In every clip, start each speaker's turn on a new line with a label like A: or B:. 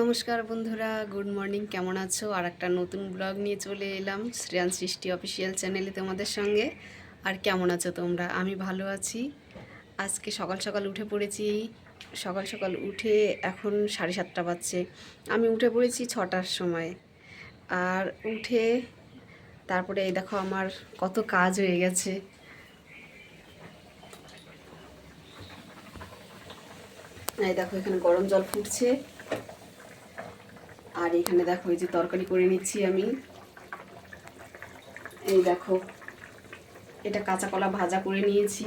A: নমস্কার বন্ধুরা, good morning, কেমন আছো? আর একটা নতুন ব্লগ নিয়ে চলে এলাম, শ্রেয়ান সৃষ্টি অফিসিয়াল চ্যানেলে তোমাদের সঙ্গে। আর কেমন আছো তোমরা? আমি ভালো আছি। আজকে সকাল সকাল উঠে পড়েছি, সকাল সকাল উঠে এখন সাড়ে সাতটা বাজছে। আমি উঠে পড়েছি ছটার সময়। আর উঠে তারপরে এই দেখো আমার কত কাজ হয়ে গেছে। এই দেখো এখানে গরম জল ফুটছে। আর এখানে দেখো, এই যে তরকারি করে নিচ্ছি আমি। এই দেখো, এটা কাঁচা কলা ভাজা করে নিয়েছি।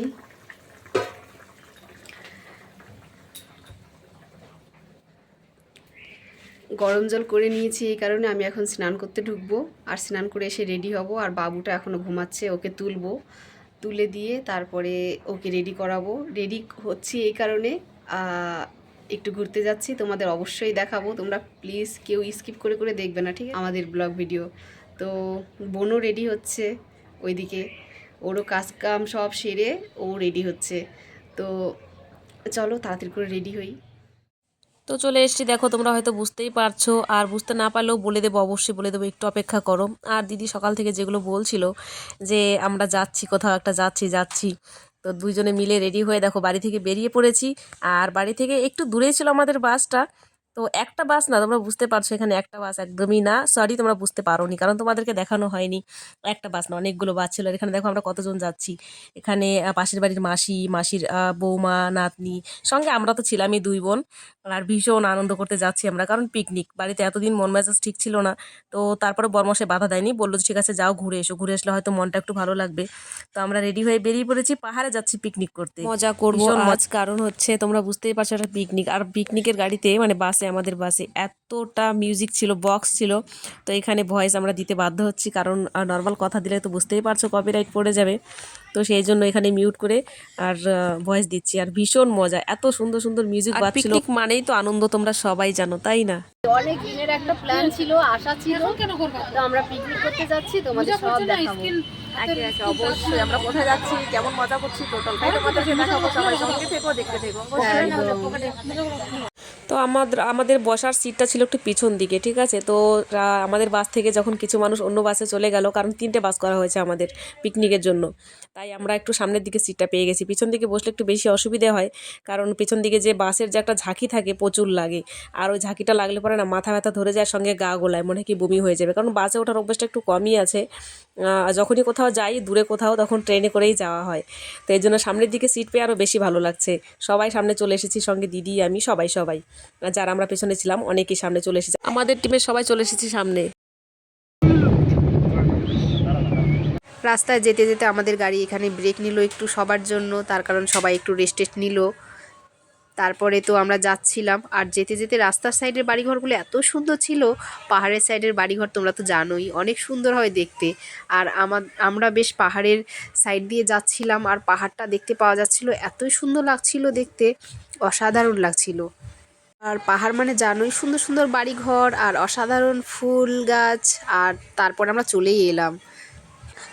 A: গরম জল করে নিয়েছি এই কারণে আমি এখন স্নান করতে ঢুকবো। আর স্নান করে এসে রেডি হব, আর বাবুটা এখনও ঘুমাচ্ছে, ওকে তুলবো। তুলে দিয়ে তারপরে ওকে রেডি করাবো। রেডি হচ্ছি এই কারণে একটু ঘুরতে যাচ্ছি, তোমাদের অবশ্যই দেখাবো। তোমরা প্লিজ কেউ স্কিপ করে করে দেখবে না, ঠিক আমাদের ব্লগ ভিডিও তো বোনও রেডি হচ্ছে ওইদিকে। ওরও কাজ কাম সব সেরে ও রেডি হচ্ছে। তো চলো তাড়াতাড়ি করে রেডি হই।
B: তো চলে এসছি, দেখো তোমরা হয়তো বুঝতেই পারছ। আর বুঝতে না পারলেও বলে দেবো, অবশ্যই বলে দেবো, একটু অপেক্ষা করো। আর দিদি সকাল থেকে যেগুলো বলছিল যে আমরা যাচ্ছি, কোথাও একটা যাচ্ছি যাচ্ছি। তো দুইজনে মিলে রেডি হয়ে দেখো বাড়ি থেকে বেরিয়ে পড়েছি। আর বাড়ি থেকে একটু দূরেই ছিল আমাদের বাসটা তো একটা বাস না তোমরা বুঝতে পারছ এখানে একটা বাস একদমই না। সরি তোমরা বুঝতে পারোনি কারণ তোমাদেরকে দেখানো হয়নি। একটা বাস না অনেকগুলো বাস ছিল। এখানে দেখো আমরা কতজন যাচ্ছি। এখানে পাশের বাড়ির মাসি মাসির বৌমা নাতনি সঙ্গে আমরা তো ছিলামই দুই বোন। আর ভীষণ আনন্দ করতে যাচ্ছি আমরা কারণ পিকনিক বাড়িতে এতদিন মন মেজাজ ঠিক ছিল না। তো তারপরে বর্মশে বাধা দেয়নি বলল যে, ঠিক আছে যাও ঘুরে এসো। ঘুরে আসলে হয়তো মনটা একটু ভালো লাগবে। তো আমরা রেডি হয়ে বেরিয়ে পড়েছি পাহাড়ে যাচ্ছি পিকনিক করতে। মজা করব। কারণ হচ্ছে তোমরা বুঝতেই পারছ একটা পিকনিক আর পিকনিকের গাড়িতে মানে বাসে আমাদের বাসে এতটা মিউজিক ছিল বক্স ছিল তো এখানে ভয়েস আমরা দিতে বাধ্য হচ্ছি। কারণ নর্মাল কথা দিলে তো বুঝতেই পারছ কপিরাইট পড়ে যাবে। তো সেই জন্য এখানে মিউট করে আর ভয়েস দিচ্ছি। আর ভীষণ মজা এত সুন্দর সুন্দর মিউজিক বাজছিল। মানেই তো আনন্দ তোমরা সবাই জানো তাই না?
A: অনেক দিনের একটা প্ল্যান ছিল আশা ছিল। তো আমরা পিকনিক করতে যাচ্ছি তোমাদের সব দেখাবো।
B: অবশ্যই আমরা তো আমাদের আমাদের বসার সিটটা ছিল একটু পিছন দিকে, ঠিক আছে? তো আমাদের বাস থেকে যখন কিছু মানুষ অন্য বাসে চলে গেল, কারণ তিনটে বাস করা হয়েছে আমাদের পিকনিকের জন্য। তাই আমরা একটু সামনের দিকে সিটটা পেয়ে গেছি। পিছন দিকে বসলে একটু বেশি অসুবিধা হয়, কারণ পিছন দিকে যে বাসের যে একটা ঝাঁকি থাকে, প্রচুর লাগে। আর ওই ঝাঁকিটা লাগলে পরে না, মাথা ব্যথা ধরে যায়, সঙ্গে গা গোলায়, মনে হয় কি বমি হয়ে যাবে। কারণ বাসে ওঠার অভ্যাসটা একটু কমই আছে। যখনই কোথাও যাই, দূরে কোথাও তখন ট্রেনে করেই যাওয়া হয়। তো এই জন্য সামনের দিকে সিট পেয়ে আরও বেশি ভালো লাগছে। সবাই সামনে চলে এসেছি, সঙ্গে দিদি, আমি, সবাই সবাই। যারা আমরা পেছনে ছিলাম, অনেকেই সামনে চলে এসেছে। আমাদের টিমের সবাই চলে এসেছি সামনে।
A: রাস্তায় যেতে যেতে আমাদের গাড়ি এখানে ব্রেক নিল একটু সবার জন্য, তার কারণ সবাই একটু রেস্ট টেস্ট নিল। তারপরে তো আমরা যাচ্ছিলাম। আর যেতে যেতে রাস্তার সাইডের বাড়িঘরগুলো এত সুন্দর ছিল। পাহাড়ের সাইডের বাড়িঘর তোমরা তো জানোই, অনেক সুন্দর হয় দেখতে। আর আমার আমরা বেশ পাহাড়ের সাইড দিয়ে যাচ্ছিলাম আর পাহাড়টা দেখতে পাওয়া যাচ্ছিল। এতই সুন্দর লাগছিল দেখতে, অসাধারণ লাগছিল। আর পাহাড় মানে জানোই, সুন্দর সুন্দর বাড়িঘর আর অসাধারণ ফুল গাছ। আর তারপর আমরা চলেই এলাম।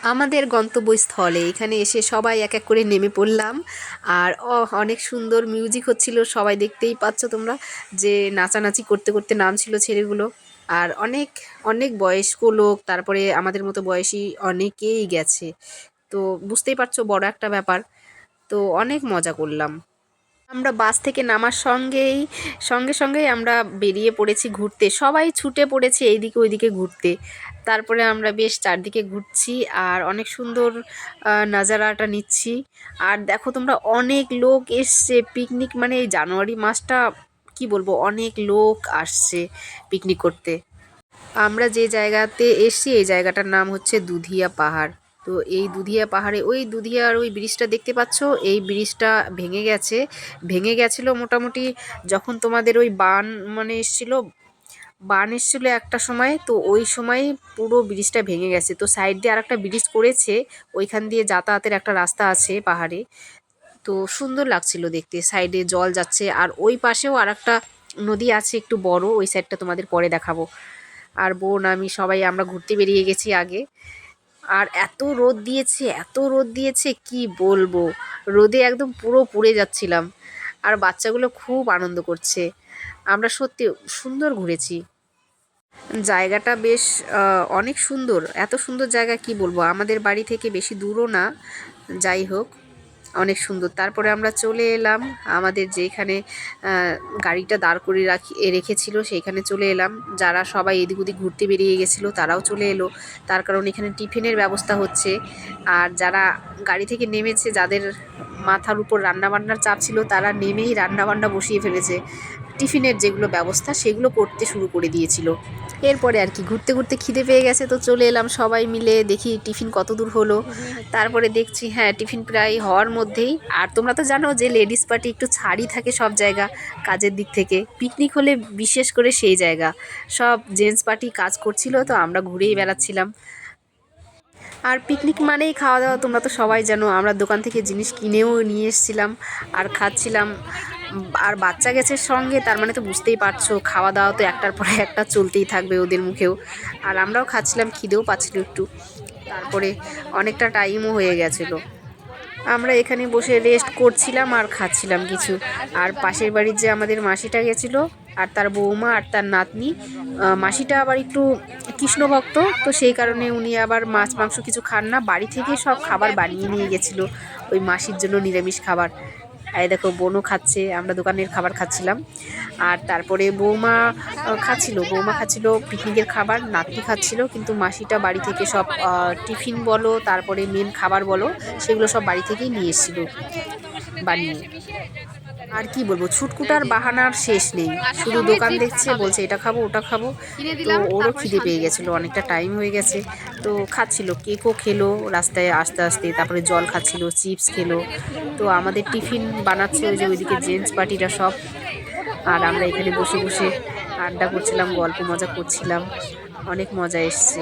A: আমাদের গন্তব্যস্থলে। এখানে এসে সবাই এক এক করে নেমে পড়লাম। আর অনেক সুন্দর মিউজিক হচ্ছিল, সবাই দেখতেই পাচ্ছ তোমরা যে নাচানাচি করতে করতে নামছিল ছেলেগুলো। আর অনেক অনেক বয়স্ক লোক, তারপরে আমাদের মতো বয়সী অনেকেই গেছে। তো বুঝতেই পারছ বড় একটা ব্যাপার। তো অনেক মজা করলাম। আমরা বাস থেকে নামার সঙ্গেই, সঙ্গে সঙ্গেই আমরা বেরিয়ে পড়েছি ঘুরতে। সবাই ছুটে পড়েছে এইদিকে ওইদিকে ঘুরতে। তারপরে আমরা বেশ চারদিকে ঘুরছি আর অনেক সুন্দর নাজারাটা নিচ্ছি। আর দেখো তোমরা অনেক লোক এসছে পিকনিক মানে এই জানুয়ারি মাসটা, কি বলব, অনেক লোক আসছে পিকনিক করতে। আমরা যে জায়গাতে এসছি, এই জায়গাটার নাম হচ্ছে দুধিয়া পাহাড়। তো এই দুধিয়া পাহাড়ে, ওই দুধিয়ার ওই ব্রিজটা দেখতে পাচ্ছ? এই ব্রিজটা ভেঙে গেছে। ভেঙে গেছিল মোটামুটি যখন তোমাদের ওই বান মানে এসছিলো, বান এসেছিল একটা সময়, তো ওই সময় পুরো ব্রিজটা ভেঙে গেছে। তো সাইড দিয়ে আরেকটা ব্রিজ করেছে, ওইখান দিয়ে যাতায়াতের একটা রাস্তা আছে পাহাড়ে। তো সুন্দর লাগছিল দেখতে, সাইডে জল যাচ্ছে। আর ওই পাশেও আরেকটা নদী আছে একটু বড়, ওই সাইডটা তোমাদের পরে দেখাবো। আর বোন, আমি সবাই আমরা ঘুরতে বেরিয়ে গেছি আগে। আর এত রোদ দিয়েছে, এত রোদ দিয়েছে, কি বলব? রোদে একদম পুরো পুড়ে যাচ্ছিলাম। আর বাচ্চাগুলো খুব আনন্দ করছে। আমরা সত্যি সুন্দর ঘুরেছি। জায়গাটা বেশ অনেক সুন্দর। এত সুন্দর জায়গা কি বলব? আমাদের বাড়ি থেকে বেশি দূরও না। যাই হোক। অনেক সুন্দর। তারপরে আমরা চলে এলাম, আমাদের যেখানে গাড়িটা দাঁড় করে রাখি রেখেছিল, সেইখানে চলে এলাম। যারা সবাই এদিক ওদিক ঘুরতে বেরিয়ে গেছিল, তারাও চলে এলো। তার কারণ এখানে টিফিনের ব্যবস্থা হচ্ছে। আর যারা গাড়ি থেকে নেমেছে, যাদের মাথার উপর রান্নাবান্নার চাপ ছিল, তারা নেমেই রান্নাবান্না বসিয়ে ফেলেছে। টিফিনের যেগুলো ব্যবস্থা, সেগুলো করতে শুরু করে দিয়েছিল। এরপরে আর কি, ঘুরতে ঘুরতে খিদে পেয়ে গেছে, তো চলে এলাম সবাই মিলে দেখি টিফিন কত দূর হলো। তারপরে দেখছি হ্যাঁ টিফিন প্রায় হওয়ার মধ্যেই। আর তোমরা তো জানো যে লেডিস পার্টি একটু ছাড়ি থাকে সব জায়গা, কাজের দিক থেকে। পিকনিক হলে বিশেষ করে সেই জায়গা। সব জেন্টস পার্টি কাজ করছিল, তো আমরা ঘুরেই বেড়াচ্ছিলাম। আর পিকনিক মানেই খাওয়া দাওয়া তোমরা তো সবাই জানো, আমরা দোকান থেকে জিনিস কিনেও নিয়ে এসেছিলাম আর খাচ্ছিলাম। আর বাচ্চা গেছে সঙ্গে, তার মানে তো বুঝতেই পারছ খাওয়া দাওয়া তো একটার পরে একটা চলতেই থাকবে ওদের মুখেও। আর আমরাও খাচ্ছিলাম, খিদেও পাচ্ছিল একটু। তারপরে অনেকটা টাইমও হয়ে গেছিল। আমরা এখানে বসে রেস্ট করছিলাম আর খাচ্ছিলাম কিছু। আর পাশের বাড়ির যে আমাদের মাসিটা গেছিল আর তার বৌমা আর তার নাতনি মাসিটা আবার একটু কৃষ্ণভক্ত, তো সেই কারণে উনি আবার মাছ, মাংস কিছু খান না। বাড়ি থেকে সব খাবার বানিয়ে নিয়ে গেছিল ওই মাসির জন্য নিরামিষ খাবার। এই দেখো, বোনও খাচ্ছে, আমরা দোকানের খাবার খাচ্ছিলাম। আর তারপরে বৌমা খাচ্ছিল বৌমা খাচ্ছিল পিকনিকের খাবার, নাতনি খাচ্ছিল, কিন্তু মাসিটা বাড়ি থেকে সব টিফিন বলো, তারপরে মেন খাবার বলো, সেগুলো সব বাড়ি থেকেই নিয়ে এসেছিল বানিয়ে। আর কি বলব ছুটকুটার বাহানার শেষ নেই। শুধু দোকান দেখছে বলছে এটা খাব ওটা খাব। তো ওরও খিদে পেয়ে গেছিল অনেকটা টাইম হয়ে গেছে। তো খাচ্ছিল কেকও খেলো রাস্তায় আস্তে আস্তে তারপরে জল খাচ্ছিল চিপস খেলো। তো আমাদের টিফিন বানাচ্ছে ওই যে ওইদিকে জেন্টস পার্টিরা সব। আর আমরা এখানে বসে বসে আড্ডা করছিলাম গল্প মজা করছিলাম। অনেক মজা এসছে।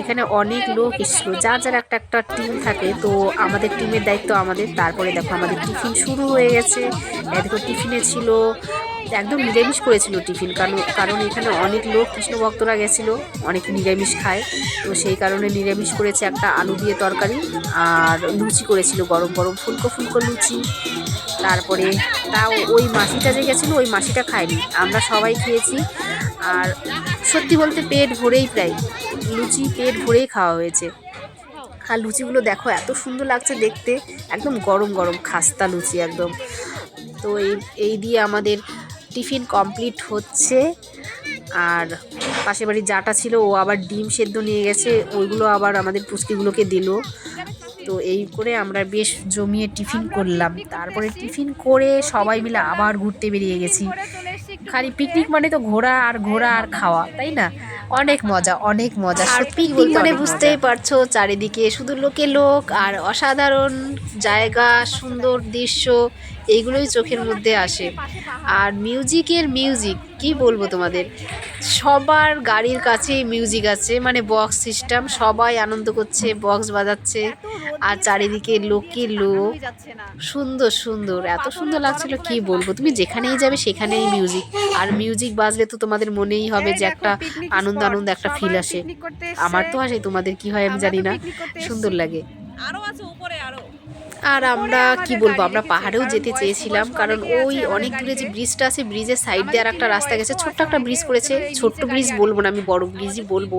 A: এখানে অনেক লোক এসেছিল। যার যার একটা একটা টিম থাকে, তো আমাদের টিমের দায়িত্ব আমাদের। তারপরে দেখো আমাদের টিফিন শুরু হয়ে গেছে। এই দেখো টিফিনে ছিল, একদম নিরামিষ করেছিল টিফিন কারণ কারণ এখানে অনেক লোক কৃষ্ণ ভক্তরা গেছিল, অনেক নিরামিষ খায়। তো সেই কারণে নিরামিষ করেছে একটা আলু দিয়ে তরকারি, আর লুচি করেছিল, গরম গরম ফুলকো ফুলকো লুচি। তারপরে তাও ওই মাসিটা যে গেছিল, ওই মাসিটা খায়নি। আমরা সবাই খেয়েছি। আর সত্যি বলতে পেট ভরেই প্রায়, লুচি পেট ভরেই খাওয়া হয়েছে। আর লুচিগুলো দেখো, এত সুন্দর লাগছে দেখতে, একদম গরম গরম খাস্তা লুচি একদম। তো এই এই দিয়ে আমাদের টিফিন কমপ্লিট হচ্ছে, আর পাশের বাড়ির যাটা ছিল, ও আবার ডিম সেদ্ধ নিয়ে গেছে, ওইগুলো আবার আমাদের পুষ্টিগুলোকে দিল। তো এই করে আমরা বেশ জমিয়ে টিফিন করলাম। তারপরে টিফিন করে সবাই মিলে আবার ঘুরতে বেরিয়ে গেছি। খালি পিকনিক মানে তো ঘোরা আর ঘোরা আর খাওয়া তাই না? অনেক মজা অনেক মজা। আর পিকনিক মানে বুঝতেই পারছ চারিদিকে শুধু লোকে লোক আর অসাধারণ জায়গা সুন্দর দৃশ্য এইগুলোই চোখের মধ্যে আসে। আর মিউজিকের মিউজিক কি বলব তোমাদের? সবার গাড়ির কাছেই মিউজিক আছে মানে বক্স সিস্টেম সবাই আনন্দ করছে বক্স বাজাচ্ছে। আর চারিদিকে লোকে লোক। সুন্দর সুন্দর। এত সুন্দর লাগছিল, কি বলব? তুমি যেখানেই যাবে, সেখানেই মিউজিক আর মিউজিক বাজলে তো তোমাদের মনেই হবে যে একটা আনন্দ আনন্দ, একটা ফিল আসে। আমার তো আসে তোমাদের কি হয় আমি জানি না। সুন্দর লাগে।
C: আরও আছে উপরে, আরও।
A: আর আমরা কি বলব, আমরা পাহাড়েও যেতে চেয়েছিলাম, কারণ ওই অনেক দূরে যে ব্রিজটা আছে ব্রিজের সাইড দিয়ে আর একটা রাস্তা গেছে। ছোট্ট একটা ব্রিজ করেছে, ছোট্ট ব্রিজ বলব না, আমি বড় ব্রিজই বলব,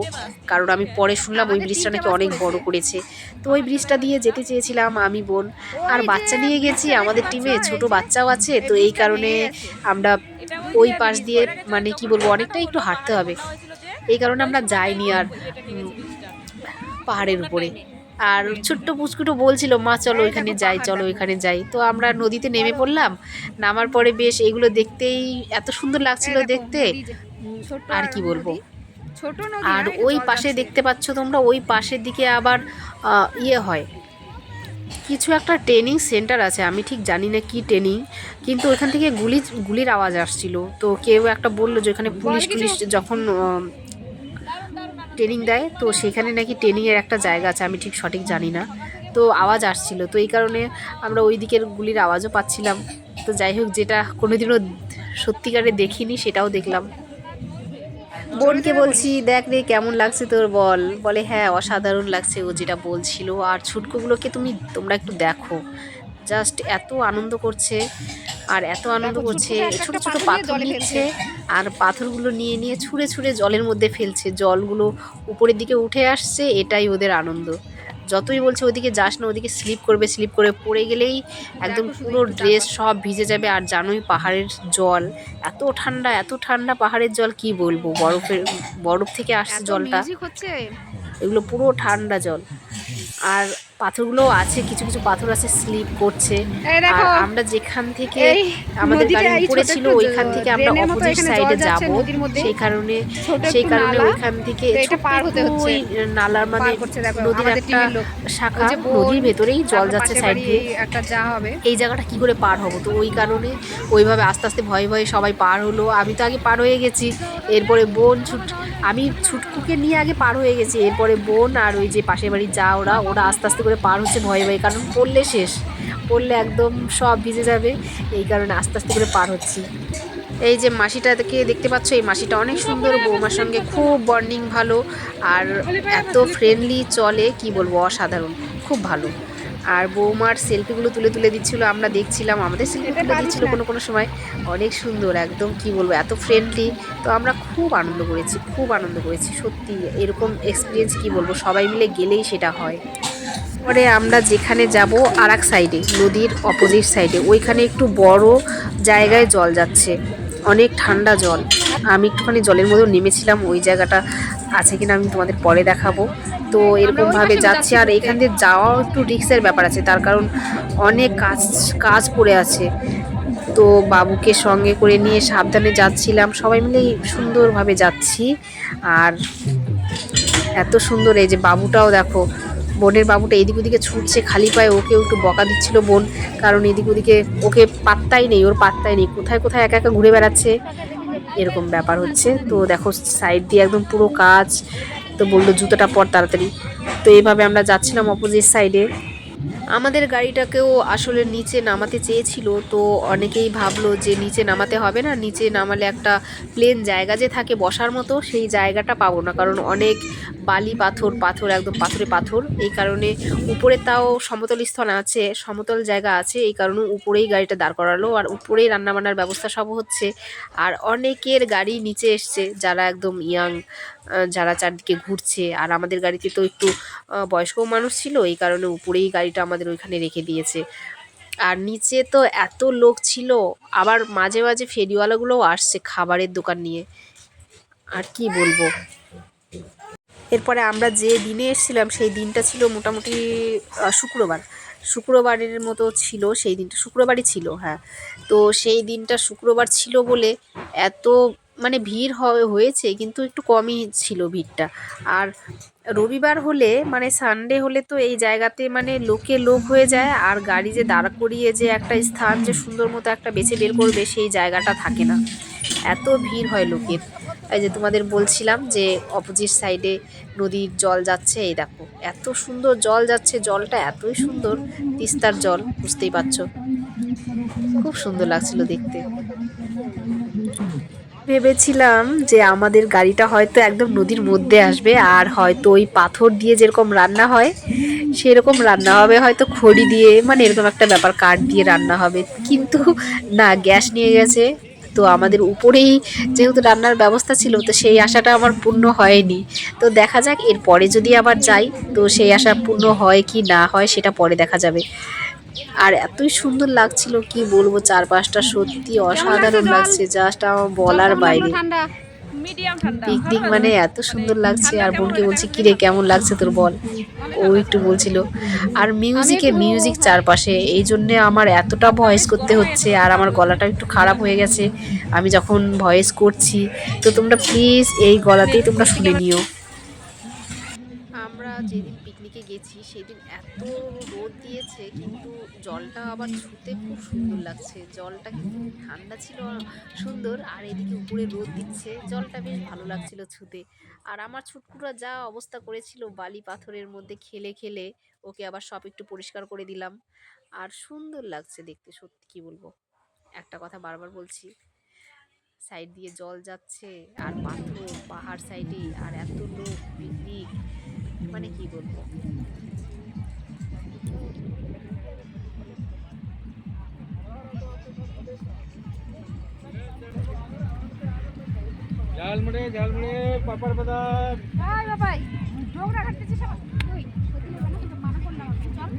A: কারণ আমি পরে শুনলাম ওই ব্রিজটা নাকি অনেক বড় করেছে। তো ওই ব্রিজটা দিয়ে যেতে চেয়েছিলাম আমি, বোন। আর বাচ্চা নিয়ে গেছি, আমাদের টিমে ছোট বাচ্চাও আছে, তো এই কারণে আমরা ওই পাশ দিয়ে মানে কি বলব অনেকটা একটু হাঁটতে হবে। এই কারণে আমরা যাইনি আর পাহাড়ের উপরে। আর ছোট্ট পুচকুটো বলছিল মা চলো এখানে যাই চলো এখানে যাই। তো আমরা নদীতে নেমে পড়লাম। নামার পরে বেশ এগুলো দেখতেই এত সুন্দর লাগছিল দেখতে। আর কি বলব?
C: ছোট
A: আর ওই পাশে দেখতে পাচ্ছ তোমরা ওই পাশের দিকে আবার ইয়ে হয়। কিছু একটা ট্রেনিং সেন্টার আছে আমি ঠিক জানি না কি ট্রেনিং কিন্তু ওইখান থেকে গুলি গুলির আওয়াজ আসছিল। তো কেউ একটা বলল যে ওখানে পুলিশ টুলিশ যখন ট্রেনিং দেয়, তো সেখানে নাকি ট্রেনিংয়ের একটা জায়গা আছে, আমি ঠিক সঠিক জানি না। তো আওয়াজ আসছিল, তো এই কারণে আমরা ওই দিকের গুলির আওয়াজও পাচ্ছিলাম। তো যাই হোক, যেটা কোনোদিনও সত্যিকারে দেখিনি, সেটাও দেখলাম। বোনকে বলছি, দেখ রে, কেমন লাগছে তোর বল? বলে হ্যাঁ অসাধারণ লাগছে ও যেটা বলছিল। আর ছুটকোগুলোকে তুমি, তোমরা একটু দেখো। জাস্ট এত আনন্দ করছে। আর এত আনন্দ করছে ছোট ছোট
C: পাথর
A: নিচ্ছে আর পাথরগুলো নিয়ে নিয়ে ছুঁড়ে ছুঁড়ে জলের মধ্যে ফেলছে। জলগুলো উপরের দিকে উঠে আসছে এটাই ওদের আনন্দ। যতই বলছে ওদিকে যাস না ওদিকে স্লিপ করবে স্লিপ করে পড়ে গেলেই একদম পুরো ড্রেস সব ভিজে যাবে। আর জানোই পাহাড়ের জল এত ঠান্ডা এত ঠান্ডা পাহাড়ের জল কি বলব? বরফের বরফ থেকে আসছে জলটা। এগুলো পুরো ঠান্ডা জল। আর পাথরগুলো আছে কিছু কিছু পাথর আছে স্লিপ করছে। আর আমরা যেখান থেকে আমাদের গাড়ি উপরে ছিল ওইখান থেকে আমরা অপোজিট সাইডে যাব। সেই কারণে সেই কারণে ওইখান থেকে
C: পার হতে হচ্ছে।
A: ওই নালার মানে নদীর একটা শাখা নদীর ভেতরেই জল যাচ্ছে সাইড দিয়ে।
C: একটা যা হবে।
A: এই জায়গাটা কি করে পার হব? তো ওই কারণে ওইভাবে আস্তে আস্তে ভয়ে ভয়ে সবাই পার হলো। আমি তো আগে পার হয়ে গেছি। এরপরে বোন ছুট আমি ছুটকুকে নিয়ে আগে পার হয়ে গেছি। এরপরে বোন আর ওই যে পাশের বাড়ি যা ওরা ওরা আস্তে আস্তে করে পার হচ্ছে ভয়ে ভয়ে, কারণ পড়লে শেষ, পড়লে একদম সব ভিজে যাবে, এই কারণে আস্তে আস্তে করে পার হচ্ছি। এই যে মাসিটাকে দেখতে পাচ্ছ, এই মাসিটা অনেক সুন্দর, বৌমার সঙ্গে খুব বন্ডিং ভালো, আর এত ফ্রেন্ডলি চলে, কি বলব, অসাধারণ, খুব ভালো। আর বৌমার সেলফিগুলো তুলে তুলে দিচ্ছিল, আমরা দেখছিলাম, আমাদের সেলফি তুলে দিচ্ছিল কোনো কোনো সময়, অনেক সুন্দর, একদম কি বলব, এত ফ্রেন্ডলি তো আমরা খুব আনন্দ করেছি, খুব আনন্দ করেছি, সত্যি এরকম এক্সপিরিয়েন্স কি বলব, সবাই মিলে গেলেই সেটা হয়। পরে আমরা যেখানে যাব আর এক সাইডে নদীর অপোজিট সাইডে ওইখানে একটু বড় জায়গায় জল যাচ্ছে অনেক ঠান্ডা জল। আমি একটুখানি জলের মধ্যে নেমেছিলাম ওই জায়গাটা আছে কিনা আমি তোমাদের পরে দেখাবো। তো এরকমভাবে যাচ্ছি আর। এখান দিয়ে যাওয়াও একটু রিক্সের ব্যাপার আছে তার কারণ অনেক কাজ কাজ পড়ে আছে। তো বাবুকে সঙ্গে করে নিয়ে সাবধানে যাচ্ছিলাম সবাই মিলে সুন্দরভাবে যাচ্ছি। আর এত সুন্দর এই যে বাবুটাও দেখো বোনের বাবুটা এদিক ওদিকে ছুটছে, খালি পায়ে ওকে একটু বকা দিচ্ছিল বোন, কারণ এদিক ওদিকে ওকে পাত্তাই নেই, ওর পাত্তাই নেই, কোথায় কোথায় একা একা ঘুরে বেড়াচ্ছে, এরকম ব্যাপার হচ্ছে। তো দেখো সাইড দিয়ে একদম পুরো কাজ, তো বলল জুতোটা পর তাড়াতাড়ি। তো এইভাবে আমরা যাচ্ছিলাম অপোজিট সাইডে আমাদের গাড়িটাকেও আসলে নিচে নামাতে চেয়েছিল, তো অনেকেই ভাবলো যে নিচে নামাতে হবে না, নিচে নামালে একটা প্লেন জায়গা যে থাকে বসার মতো, সেই জায়গাটা পাবো না, কারণ অনেক বালি, পাথর পাথর, একদম পাথরে পাথর। এই কারণে উপরে তাও সমতল স্থান আছে, সমতল জায়গা আছে, এই কারণে উপরেই গাড়িটা দাঁড় করালো। আর উপরেই রান্নাবান্নার ব্যবস্থা সব হচ্ছে। আর অনেকের গাড়ি নিচে এসছে, যারা একদম ইয়াং যারা চারদিকে ঘুরছে। আর আমাদের গাড়িতে তো একটু বয়স্ক মানুষ ছিল, এই কারণে উপরেই গাড়িটা আমাদের ওইখানে রেখে দিয়েছে। আর নিচে তো এত লোক ছিল, আবার মাঝে মাঝে ফেরিওয়ালাগুলোও আসছে খাবারের দোকান নিয়ে। আর কি বলব? এরপরে আমরা যে দিনে এসেছিলাম, সেই দিনটা ছিল মোটামুটি শুক্রবার। শুক্রবারের মতো ছিল সেই দিনটা, শুক্রবারই ছিল হ্যাঁ। তো সেই দিনটা শুক্রবার ছিল বলে এত মানে ভিড় হয়েছে, কিন্তু একটু কমই ছিল ভিড়টা। আর রবিবার হলে মানে সানডে হলে তো এই জায়গাতে মানে লোকে লোক হয়ে যায়, আর গাড়ি যে দাঁড় করিয়ে যে একটা স্থান যে সুন্দর মতো একটা বেছে বের করবে, সেই জায়গাটা থাকে না। এত ভিড় হয় লোকের। এই যে তোমাদের বলছিলাম যে অপোজিট সাইডে নদীর জল যাচ্ছে, এই দেখো, এত সুন্দর জল যাচ্ছে, জলটা এতই সুন্দর, তিস্তার জল, বুঝতেই পারছ? খুব সুন্দর লাগছিল দেখতে। ভেবেছিলাম যে আমাদের গাড়িটা হয়তো একদম নদীর মধ্যে আসবে, আর হয়তো ওই পাথর দিয়ে যেরকম রান্না হয়, সেরকম রান্না হবে, হয়তো খড়ি দিয়ে মানে এরকম একটা ব্যাপার, কাঠ দিয়ে রান্না হবে। কিন্তু না, গ্যাস নিয়ে গেছে তো আমাদের উপরেই যেহেতু রান্নার ব্যবস্থা ছিল তো সেই আশাটা আমার পূর্ণ হয়নি। তো দেখা যাক এরপরে যদি আবার যাই তো সেই আশা পূর্ণ হয় কি না হয় সেটা পরে দেখা যাবে। আর এতই সুন্দর লাগছিল কি বলব চারপাশটা সত্যি অসাধারণ লাগছে জাস্ট আমার বলার বাইরে। পিকনিক মানে এত সুন্দর লাগছে আর বোনকে বলছি কিরে কেমন লাগছে তোর বল? ও একটু বলছিল। আর মিউজিকে মিউজিক চারপাশে এই জন্যে আমার এতটা ভয়েস করতে হচ্ছে আর আমার গলাটা একটু খারাপ হয়ে গেছে। আমি যখন ভয়েস করছি তো তোমরা প্লিজ এই গলাতেই তোমরা শুনে নিও। আমরা যেদিন পিকনিকে গেছি সেদিন এত রোদ দিয়েছে কিন্তু জলটা আবার ছুতে খুব সুন্দর লাগছে। জলটা কিন্তু ঠান্ডা ছিল সুন্দর, আর এদিকে উপরে রোদ দিচ্ছে। জলটা বেশ ভালো লাগছিল ছুতে। আর আমার ছুটকুরা যা অবস্থা করেছিল বালি পাথরের মধ্যে খেলে খেলে, ওকে আবার সব একটু পরিষ্কার করে দিলাম। আর সুন্দর লাগছে দেখতে, সত্যি কি বলব। একটা কথা বারবার বলছি, সাইড দিয়ে জল যাচ্ছে, আর পাথর পাহাড় সাইডে, আর এত লোক, পিকনিক মানে কি বলব?
D: ঝালমুড়ি ঝালমুড়ি পাপড় বাদাম
C: বাবাই মানা করলাম চল।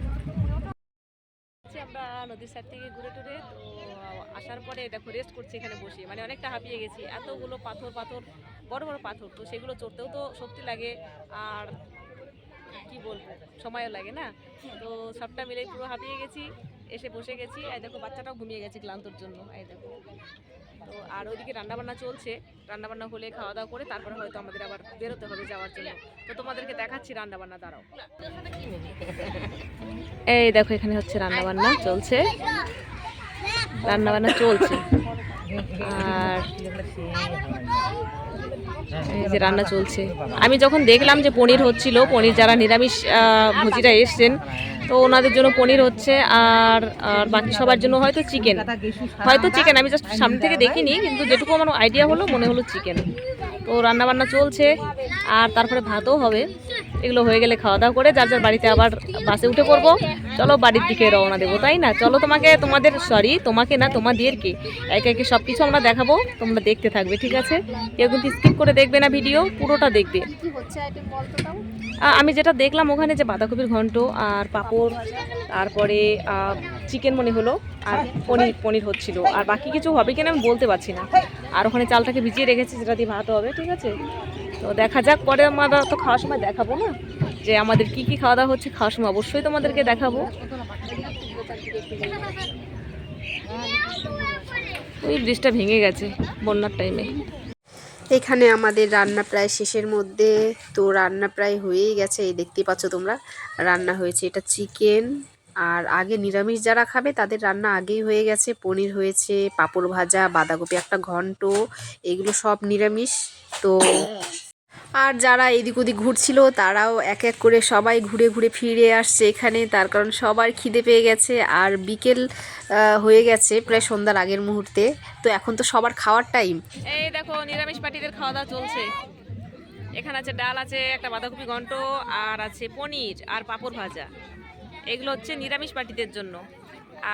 E: আমরা নদীর সাইড থেকে ঘুরে টুরে তো আসার পরে দেখো রেস্ট করছি এখানে বসে। মানে অনেকটা হাঁপিয়ে গেছি। এতগুলো পাথর পাথর বড় বড় পাথর তো সেগুলো চড়তেও তো শক্তি লাগে। আর কি বলব সময়ও লাগে না? তো সবটা মিলে পুরো হাঁপিয়ে গেছি এসে বসে গেছি। এই দেখো বাচ্চাটাও ঘুমিয়ে গেছে ক্লান্তর জন্য। এই দেখো। তো আর ওইদিকে রান্নাবান্না চলছে। রান্নাবান্না হলে খাওয়া দাওয়া করে তারপরে হয়তো আমাদের আবার বেরোতে হবে যাওয়ার জন্য। তো তোমাদেরকে দেখাচ্ছি রান্নাবান্না দাঁড়াও। এই দেখো এখানে হচ্ছে রান্নাবান্না চলছে। রান্নাবান্না চলছে। আর এই যে রান্না চলছে। আমি যখন দেখলাম যে পনির হচ্ছিল, পনির যারা নিরামিষ ভুজিরা এসছেন, তো ওনাদের জন্য পনির হচ্ছে আর আর বাকি সবার জন্য হয়তো চিকেন। হয়তো চিকেন, আমি জাস্ট সামনে থেকে দেখিনি, কিন্তু যেটুকু আমার আইডিয়া হলো, মনে হলো চিকেন। তো রান্না বান্না চলছে, আর তারপরে ভাতও হবে। এগুলো হয়ে গেলে খাওয়া দাওয়া করে যার যার বাড়িতে আবার বাসে উঠে পড়ব। চলো বাড়ির দিকে রওনা দেবো, তাই না? চলো তোমাকে, তোমাদের সরি তোমাকে না তোমাদেরকে একে একে সব কিছু আমরা দেখাবো, তোমরা দেখতে থাকবে, ঠিক আছে? কেউ কিন্তু স্কিপ করে দেখবে না ভিডিও পুরোটা দেখবে। আমি যেটা দেখলাম ওখানে যে বাঁধাকপির ঘন্ট আর পাঁপড়, তারপরে চিকেন মনে হলো আর পনির পনির হচ্ছিল। আর বাকি কিছু হবে কিনা আমি বলতে পারছি না। আর ওখানে চালটাকে ভিজিয়ে রেখেছি যেটা দিয়ে ভাত হবে, ঠিক আছে? তো দেখা যাক, পরে আমরা তো খাওয়ার সময় দেখাবো না? যে আমাদের কি কি খাওয়া দাওয়া হচ্ছে, খাওয়ার সময় অবশ্যই তোমাদেরকে দেখাবো। ওই ব্রিজটা ভেঙে গেছে বন্যার টাইমে
A: এখানে আমাদের রান্না প্রায় শেষের মধ্যে। তো রান্না প্রায় হয়েই গেছে, এই দেখতেই পাচ্ছ তোমরা। রান্না হয়েছে এটা চিকেন। আর আগে নিরামিষ যারা খাবে, তাদের রান্না আগেই হয়ে গেছে। পনির হয়েছে, পাঁপড় ভাজা, বাঁধাকপি একটা ঘন্ট, এগুলো সব নিরামিষ। তো আর যারা এদিক ওদিক ঘুরছিল, তারাও এক এক করে সবাই ঘুরে ঘুরে ফিরে আসছে এখানে। তার কারণ সবার খিদে পেয়ে গেছে আর বিকেল হয়ে গেছে প্রায় সন্ধ্যার আগের মুহূর্তে। তো এখন তো সবার খাওয়ার টাইম।
E: এই দেখো, নিরামিষ পার্টিদের খাওয়া দাওয়া চলছে। এখানে আছে ডাল, আছে একটা বাঁধাকপি ঘন্ট, আর আছে পনির আর পাঁপড় ভাজা। এগুলো হচ্ছে নিরামিষ পার্টিদের জন্য।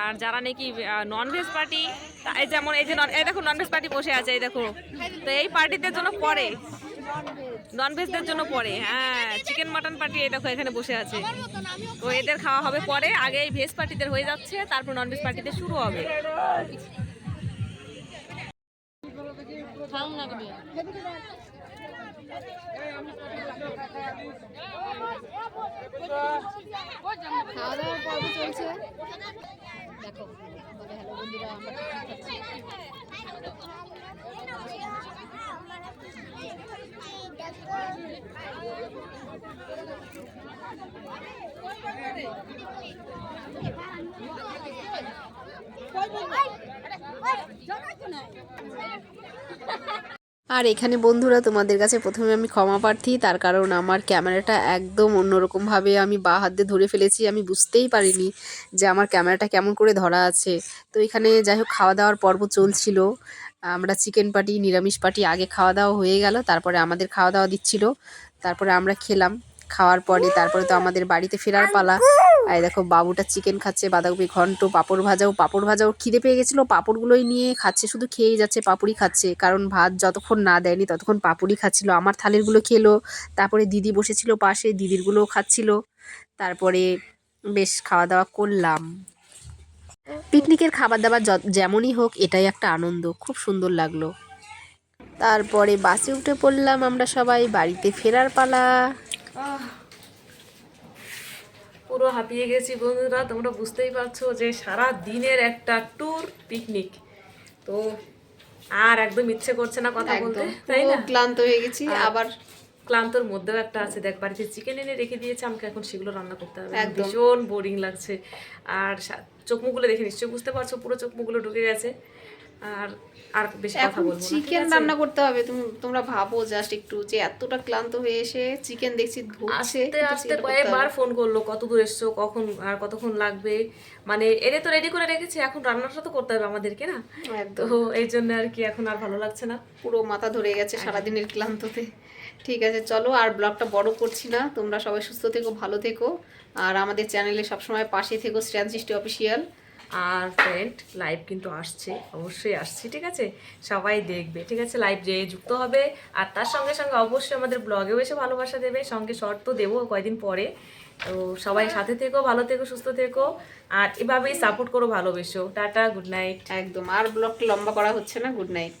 E: আর যারা নাকি ননভেজ পার্টি এই যেমন, এই যে এই দেখো ননভেজ পার্টি বসে আছে, এই দেখো। তো এই পার্টিদের জন্য পরে। ননভেজদের জন্য পরে। হ্যাঁ চিকেন মাটন পার্টি এই দেখো এখানে বসে আছে। তো এদের খাওয়া হবে পরে আগে এই ভেজ পার্টিদের হয়ে যাচ্ছে তারপর ননভেজ পার্টিতে শুরু হবে।
A: খাওয়া দাওয়ার পর্ব চলছে। দেখো বলে হ্যালো বন্ধুরা আমরা খাচ্ছি। আর এখানে বন্ধুরা, তোমাদের কাছে প্রথমে আমি ক্ষমা প্রার্থী, তার কারণ আমার ক্যামেরাটা একদম অন্যরকমভাবে আমি বা হাত দিয়ে ধরে ফেলেছি, আমি বুঝতেই পারিনি যে আমার ক্যামেরাটা কেমন করে ধরা আছে। তো এখানে যাই হোক, খাওয়া দাওয়ার পর্ব চলছিল। আমরা চিকেন পার্টি নিরামিষ পার্টি আগে খাওয়া দাওয়া হয়ে গেল, তারপরে আমাদের খাওয়া দাওয়া দিচ্ছিল। তারপরে আমরা খেলাম। খাওয়ার পরে তারপরে তো আমাদের বাড়িতে ফেরার পালা। আর দেখো, বাবুটা চিকেন খাচ্ছে, বাঁধাকপি ঘন্ট, পাঁপড় ভাজাও পাঁপড় ভাজাও খিদে পেয়ে গেছিল, পাঁপড়গুলোই নিয়ে খাচ্ছে, শুধু খেয়েই যাচ্ছে পাপড়ি খাচ্ছে। কারণ ভাত যতক্ষণ না দেয়নি, ততক্ষণ পাপড়ি খাচ্ছিল। আমার থালেরগুলো খেলো, তারপরে দিদি বসেছিল পাশে, দিদিরগুলোও খাচ্ছিল। তারপরে বেশ খাওয়া দাওয়া করলাম। পিকনিকের খাবার দাবার যেমনই হোক এটাই একটা আনন্দ। খুব সুন্দর লাগল। তারপরে বাসে উঠে পড়লাম আমরা সবাই বাড়িতে ফেরার পালা।
E: পুরো হাঁপিয়ে গেছি বন্ধুরা তোমরা বুঝতেই পারছ যে সারা দিনের একটা ট্যুর পিকনিক তো আর একদম ইচ্ছে করছে না কথা বলতে তাই না?
A: ক্লান্ত হয়ে গেছি আবার
E: ক্লান্তর মধ্যেও একটা আছে। দেখ বাড়িতে চিকেন এনে রেখে দিয়েছে আমাকে এখন সেগুলো রান্না করতে হবে। ভীষণ বোরিং লাগছে। আর চোখ মুখগুলো দেখে নিশ্চয়ই বুঝতে পারছ পুরো চোখ মুখগুলো ঢুকে গেছে। আর আর বেশি কথা বলব
A: চিকেন রান্না করতে হবে। তুমি তোমরা ভাবো জাস্ট একটু যে এতটা ক্লান্ত হয়ে এসে চিকেন দেখছি ধুচ্ছে
E: আস্তে আস্তে কয়েকবার ফোন করল কত দূর এসছো কখন আর কতক্ষণ লাগবে? মানে এনে তো রেডি করে রেখেছি এখন রান্নাটা তো করতে হবে আমাদেরকে না? তো এই জন্য আর কি এখন আর ভালো লাগছে না।
A: পুরো মাথা ধরে গেছে সারাদিনের ক্লান্ততে। ঠিক আছে চলো আর ব্লগটা বড় করছি না। তোমরা সবাই সুস্থ থেকো ভালো থেকো। আর আমাদের চ্যানেলে সবসময় পাশে থেকো শ্রেয়ান সৃষ্টি অফিসিয়াল।
E: আর ফ্রেন্ড লাইভ কিন্তু আসছে অবশ্যই আসছে ঠিক আছে? সবাই দেখবে ঠিক আছে? লাইভ যে যুক্ত হবে আর তার সঙ্গে সঙ্গে অবশ্যই আমাদের ব্লগেও এসে ভালোবাসা দেবে সঙ্গে শর্ট তো দেবো কয়দিন পরে। তো সবাই সাথে থেকো ভালো থেকো সুস্থ থেকো। আর এভাবেই সাপোর্ট করো ভালোবেসো। টাটা গুড নাইট
A: একদম আর ব্লগটা লম্বা করা হচ্ছে না গুড নাইট